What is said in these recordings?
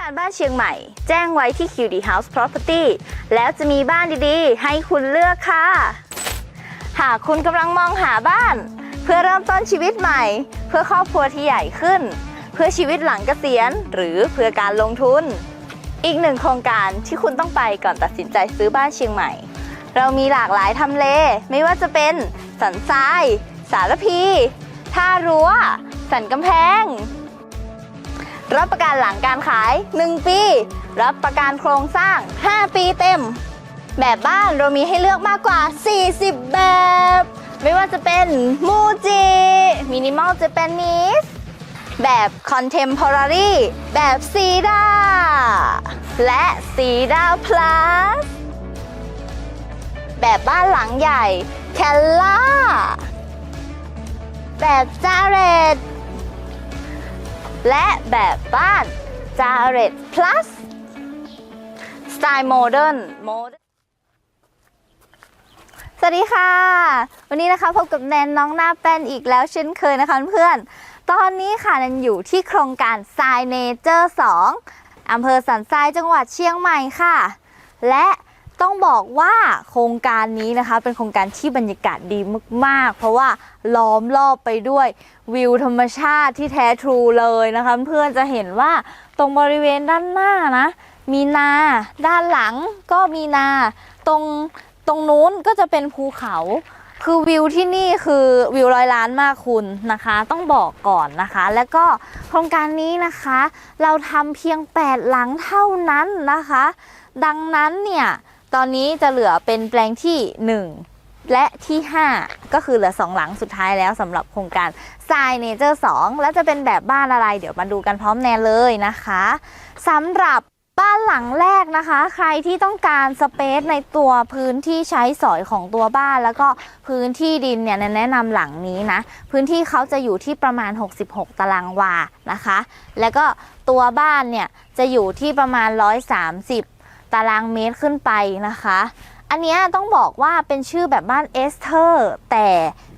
การบ้านเชียงใหม่ แจ้งไว้ที่ QD House Property แล้วจะมีบ้านดีๆ ให้คุณเลือกค่ะ หากคุณกำลังมองหาบ้าน เพื่อเริ่มต้นชีวิตใหม่ เพื่อครอบครัวที่ใหญ่ขึ้น เพื่อชีวิตหลังเกษียณ หรือเพื่อการลงทุน อีกหนึ่งโครงการที่คุณต้องไปก่อนตัดสินใจซื้อบ้านเชียงใหม่ เรามีหลากหลายทำเล ไม่ว่าจะเป็นสันทราย สารพี ท่ารั้ว สันกำแพง รับประกันหลังการขาย 1 ปี รับประกันโครงสร้าง 5 ปีเต็ม แบบบ้านเรามีให้เลือกมากกว่า 40 แบบ ไม่ว่าจะเป็นมูจิมินิมอลเจแปนิสแบบคอนเทมพอรารีแบบซีดาและซีดาพลัสแบบบ้านหลังใหญ่แคลล่าแบบจาเรต และแบบบ้าน j a r e t Plus สไตล์โมเดิร์นโมเดิร์นสวัสดีค่ะ วันนี้นะคะพบกับแนนน้องหน้าแป้นอีกแล้วเช่นเคยนะคะเพื่อน ตอนนี้ค่ะแนนอยู่ที่โครงการทรายเนเจอร์2อำเภอสันทรายจังหวัดเชียงใหม่ค่ะ และ ต้องบอกว่าโครงการนี้นะคะเป็นโครงการที่บรรยากาศดีมากๆ เพราะว่าล้อมรอบไปด้วยวิวธรรมชาติที่แท้ทรูเลยนะคะเพื่อนจะเห็นว่าตรงบริเวณด้านหน้านะมีนาด้านหลังก็มีนาตรงตรงนู้นก็จะเป็นภูเขาคือวิวที่นี่คือวิวร้อยล้านมากคุณนะคะ ต้องบอกก่อนนะคะ แล้วก็โครงการนี้นะคะ เราทำเพียง 8 หลังเท่านั้นนะคะ ดังนั้นเนี่ย ตอนนี้จะเหลือเป็นแปลงที่ 1 และที่ 5 ก็คือเหลือ 2 หลังสุดท้ายแล้วสำหรับโครงการทรายเนเจอร์2แล้วจะเป็นแบบบ้านอะไร เดี๋ยวมาดูกันพร้อมแนนเลยนะคะสำหรับบ้านหลังแรกนะคะ ใครที่ต้องการสเปซในตัวพื้นที่ใช้สอยของตัวบ้าน แล้วก็พื้นที่ดินเนี่ยแนนแนะนำหลังนี้นะ พื้นที่เขาจะอยู่ที่ประมาณ 66 ตารางวานะคะ แล้วก็ตัวบ้านเนี่ยจะอยู่ที่ประมาณ 130 ตารางเมตรขึ้นไปนะคะ อันนี้ต้องบอกว่าเป็นชื่อแบบบ้านเอสเทอร์แต่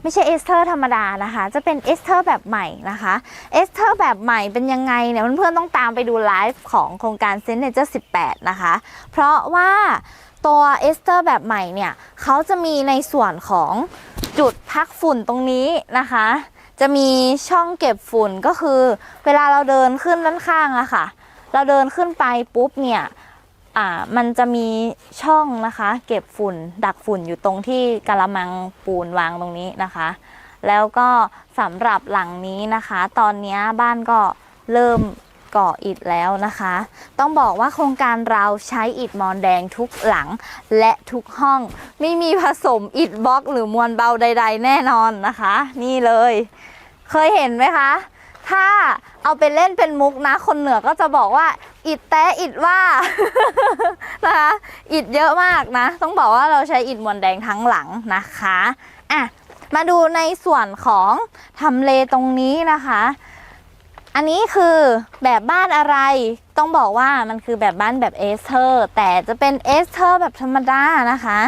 ไม่ใช่เอสเทอร์ธรรมดานะคะ จะเป็นเอสเทอร์แบบใหม่นะคะเอสเทอร์แบบใหม่เป็นยังไงเนี่ยเพื่อนๆต้องตามไปดูไลฟ์ของโครงการเซนเนเจอร์18 นะคะ เพราะว่าตัวเอสเทอร์แบบใหม่เนี่ยเขาจะมีในส่วนของจุดพักฝุ่นตรงนี้นะคะ จะมีช่องเก็บฝุ่นก็คือ เวลาเราเดินขึ้นด้านข้างอะค่ะ เราเดินขึ้นไปปุ๊บเนี่ย อ่ามันจะมีช่องนะคะ เก็บฝุ่นดักฝุ่นอยู่ตรงที่กระมังปูนวางตรงนี้นะคะ แล้วก็สำหรับหลังนี้นะคะ ตอนนี้บ้านก็เริ่มก่ออิฐแล้วนะคะ ต้องบอกว่าโครงการเราใช้อิฐมอนแดงทุกหลังและทุกห้อง ไม่มีผสมอิฐบล็อก หรือมวลเบาใด ๆ แน่นอนนะคะ นี่เลย เคยเห็นไหมคะ ถ้าเอาไปเล่นเป็นมุกนะ คนเหนือก็จะบอกว่า อิดแต้อิดว่านะคะอิดเยอะมากนะ ต้องบอกว่าเราใช้อิดมวลแดงทั้งหลังนะคะอะมาดูในส่วนของทำเลตรงนี้นะคะ อันนี้คือแบบบ้านอะไร ต้องบอกว่ามันคือแบบบ้านแบบเอสเทอร์ แต่จะเป็นเอสเทอร์แบบธรรมดานะคะ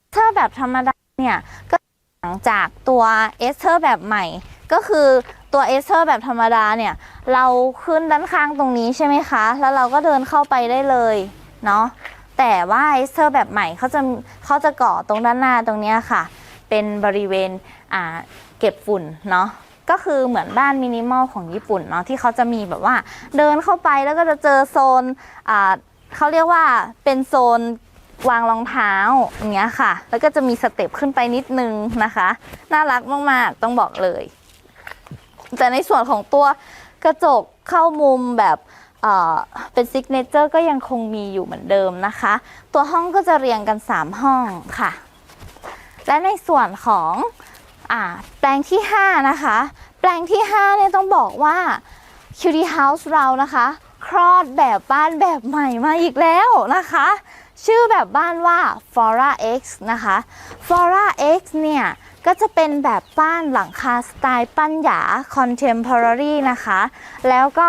เอสเทอร์แบบธรรมดาเนี่ยก็หลังจากตัวเอสเทอร์แบบใหม่ ก็คือตัวเอสเทอร์แบบธรรมดาเนี่ย เราขึ้นด้านข้างตรงนี้ใช่ไหมคะ แล้วเราก็เดินเข้าไปได้เลยเนาะแต่ว่าเอสเทอร์แบบใหม่เขาจะเขาจะก่อตรงด้านหน้าตรงเนี้ยค่ะ เป็นบริเวณอ่าเก็บฝุ่นเนาะก็คือเหมือนบ้านมินิมอลของญี่ปุ่นเนาะที่เขาจะมีแบบว่า เดินเข้าไปแล้วก็จะเจอโซนอ่าเขาเรียกว่าเป็นโซนวางรองเท้าอย่างเงี้ยค่ะ แล้วก็จะมีสเต็ปขึ้นไปนิดนึงนะคะ น่ารักมาก ๆ ต้องบอกเลย แต่ในส่วนของตัวกระจกเข้ามุมแบบเป็นซิกเนเจอร์ก็ยังคงมีอยู่เหมือนเดิมนะคะ ตัวห้องก็จะเรียงกัน 3 ห้องค่ะ และในส่วนของอแปลงที่ 5 นะคะ แปลงที่ 5 เนี่ยต้องบอกว่า Cutie House เรานะคะ คลอดแบบบ้านแบบใหม่มาอีกแล้วนะคะ ชื่อแบบบ้านว่า Flora X นะคะ Flora X เนี่ยก็จะเป็นแบบบ้านหลังคาสไตล์ปั้นหยา Contemporary นะคะ แล้วก็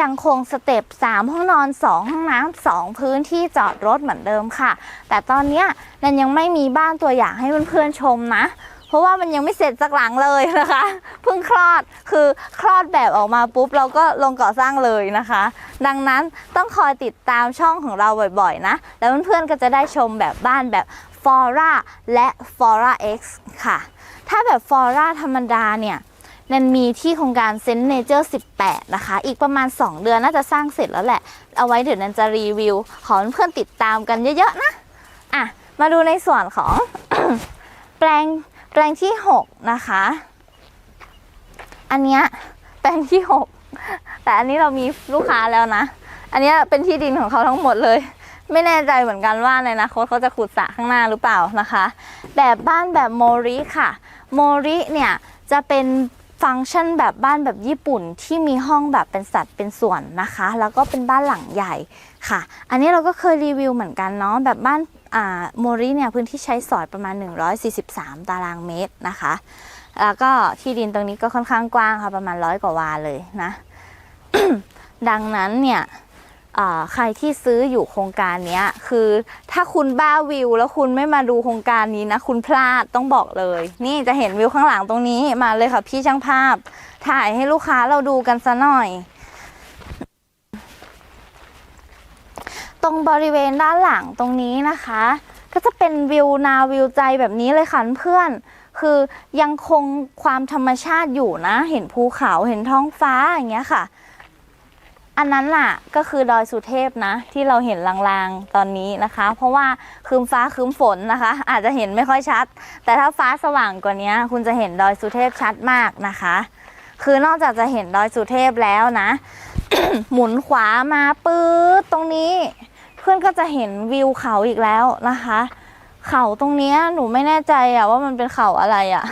ยังคงสเต็ป 3 ห้องนอน 2 ห้องน้ำ2พื้นที่จอดรถเหมือนเดิมค่ะ แต่ตอนเนี้ยนันยังไม่มีบ้านตัวอย่างให้เพื่อนๆชมนะ เพราะว่ามันยังไม่เสร็จสักหลังเลยนะคะ เพิ่งคลอดคือคลอดแบบออกมาปุ๊บ เราก็ลงก่อสร้างเลยนะคะ ดังนั้นต้องคอยติดตามช่องของเราบ่อยๆนะ แล้วเพื่อนๆก็จะได้ชมแบบบ้านแบบ Fora และ Fora X ค่ะ ถ้าแบบ Fora ธรรมดาเนี่ยนันมีที่โครงการเซนเนเจอร์18 นะคะ อีกประมาณ 2 เดือนน่าจะสร้างเสร็จแล้วแหละ เอาไว้เดี๋ยวนันจะรีวิว ขอเพื่อนติดตามกันเยอะๆนะ อะ มาดูในส่วนของ แปลง แปลงที่ 6 นะคะ อันเนี้ยแปลงที่ 6 แต่อันนี้เรามีลูกค้าแล้วนะ อันเนี้ยเป็นที่ดินของเขาทั้งหมดเลย ไม่แน่ใจเหมือนกันว่าในอนาคตเขาจะขุดสระข้างหน้าหรือเปล่านะคะ แบบบ้านแบบโมริค่ะ โมริเนี่ยจะเป็นฟังก์ชันแบบบ้านแบบญี่ปุ่นที่มีห้องแบบเป็นสัดเป็นส่วนนะคะ แล้วก็เป็นบ้านหลังใหญ่ค่ะ อันนี้เราก็เคยรีวิวเหมือนกันเนาะแบบบ้าน โมริเนี่ยพื้นที่ใช้สอยประมาณ 143 ตารางเมตรนะคะ แล้วก็ที่ดินตรงนี้ก็ค่อนข้างกว้างค่ะประมาณร้อยกว่าวาเลยนะ ดังนั้นเนี่ยใครที่ซื้ออยู่โครงการนี้คือถ้าคุณบ้าวิว แล้วคุณไม่มาดูโครงการนี้นะ คุณพลาดต้องบอกเลย นี่จะเห็นวิวข้างหลังตรงนี้มาเลยค่ะพี่ช่างภาพ ถ่ายให้ลูกค้าเราดูกันซะหน่อย ตรงบริเวณด้านหลังตรงนี้นะคะ ก็จะเป็นวิวนาวิวใจแบบนี้เลยค่ะเพื่อน คือยังคงความธรรมชาติอยู่นะ เห็นภูเขาเห็นท้องฟ้าอย่างเงี้ยค่ะ อันนั้นล่ะก็คือดอยสุเทพนะ ที่เราเห็นลางๆตอนนี้นะคะ เพราะว่าคืมฟ้าคืมฝนนะคะ อาจจะเห็นไม่ค่อยชัด แต่ถ้าฟ้าสว่างกว่านี้คุณจะเห็นดอยสุเทพชัดมากนะคะ คือนอกจากจะเห็นดอยสุเทพแล้วนะหมุนขวามาปื๊ดตรงนี้ เพื่อนก็จะเห็นวิวเขาอีกแล้วนะคะ เขาตรงเนี้ยหนูไม่แน่ใจอะว่ามันเป็นเขาอะไรอะ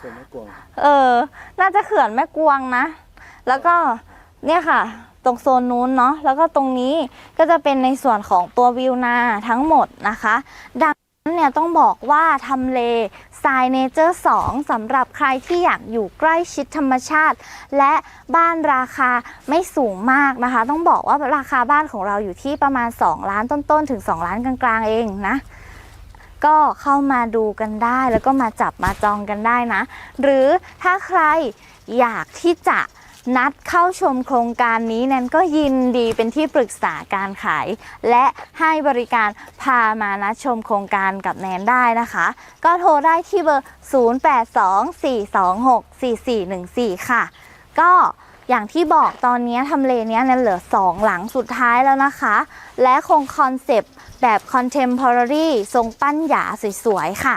ส่วนไม่กลัวเออ น่าจะเขื่อนแม่กวงนะ แล้วก็เนี่ยค่ะ ตรงโซนนู้นเนาะแล้วก็ตรงนี้ก็จะเป็นในส่วนของตัววิวนาทั้งหมดนะคะ ดังนั้น เนี่ยต้องบอกว่าทำเลทรายเนเจอร์2สำหรับใครที่อยากอยู่ใกล้ชิดธรรมชาติ และบ้านราคาไม่สูงมากนะคะ ต้องบอกว่าราคาบ้านของเราอยู่ที่ประมาณ 2 ล้านต้นๆ ถึง 2 ล้านกลางๆ เองนะก็เข้ามาดูกันได้แล้วก็มาจับมาจองกันได้นะ หรือถ้าใครอยากที่จะ นัดเข้าชมโครงการนี้แนนก็ยินดีเป็นที่ปรึกษาการขาย และให้บริการพามานัดชมโครงการกับแนนได้นะคะ ก็โทรได้ที่เบอร์ 0824264414 ค่ะ ก็อย่างที่บอกตอนนี้ทำเลเนี้ยแนนเหลือ 2 หลังสุดท้ายแล้วนะคะ และคงคอนเซปต์แบบ contemporary ทรงปั้นหยาสวยๆ ค่ะ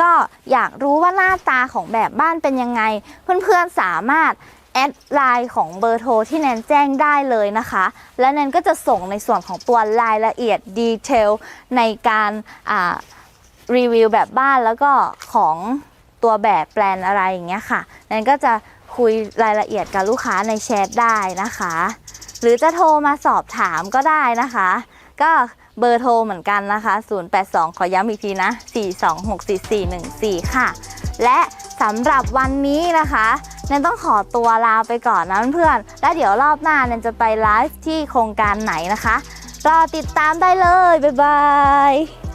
ก็อยากรู้ว่าหน้าตาของแบบบ้านเป็นยังไง เพื่อนๆสามารถ แอดไลน์ของเบอร์โทรที่แนนแจ้งได้เลยนะคะ และแนนก็จะส่งในส่วนของตัวรายละเอียดดีเทลในการรีวิวแบบบ้านแล้วก็ของตัวแบบแปลนอะไรอย่างเงี้ยค่ะแนนก็จะคุยรายละเอียดกับลูกค้าในแชทได้นะคะ หรือจะโทรมาสอบถามก็ได้นะคะ ก็เบอร์โทรเหมือนกันนะคะ 082 ขอย้ำอีกทีนะ 4264414 ค่ะ และสำหรับวันนี้นะคะ เนนต้องขอตัวลาไปก่อนนะเพื่อนๆแล้วเดี๋ยวรอบหน้าเนนจะไปไลฟ์ที่โครงการไหนนะคะรอติดตามได้เลย บ๊ายบาย